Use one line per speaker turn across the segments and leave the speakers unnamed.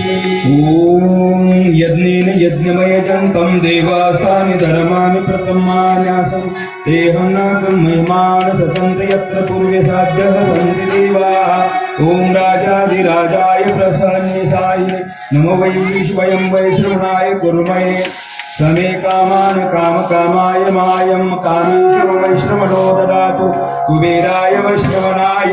ॐ यज्ञेन यज्ञमयजं तं देवासानि धर्माणि प्रथमान्यासं तेऽहं न ब्रह्ममानससन्त यत्र पूर्वे साध्यः सन्ति देवाः। ॐ राजाधिराजाय प्रसन्निसाय नमो वै स्वयं वैश्रवणाय कुर्मये। समे कामान् कामकामाय मायं। कामेश्वर वैश्रवणो ददातु। कुबेराय वैश्रवणाय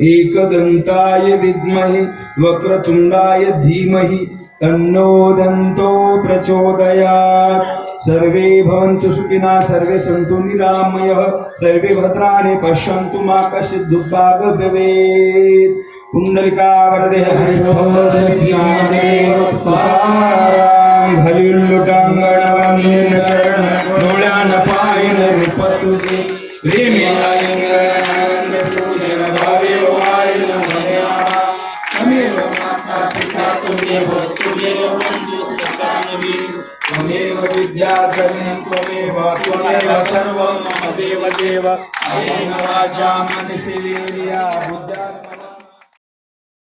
एकदन्ताय विद्महे वक्रतुण्डाय धीमहि तन्नो दन्तो प्रचोदयात्। सर्वे भवन्तु सुखिना सर्वे सन्तु निरामयः सर्वे भद्राणि पश्यन्तु मा कश्चित् दुर्भाग भवेत् पुण्डलिका वरदे हरिल्लुटांगण डोळ्यान पाहिन रूप तुझे
त्वमेव माता पिता त्वमेव त्वमेव बन्धुः सखा नवी
त्वमेव विद्याधरं त्वमेव त्वमेव सर्वं मम देव देव अयेन वाचा मनसि वीर्या बुद्ध्या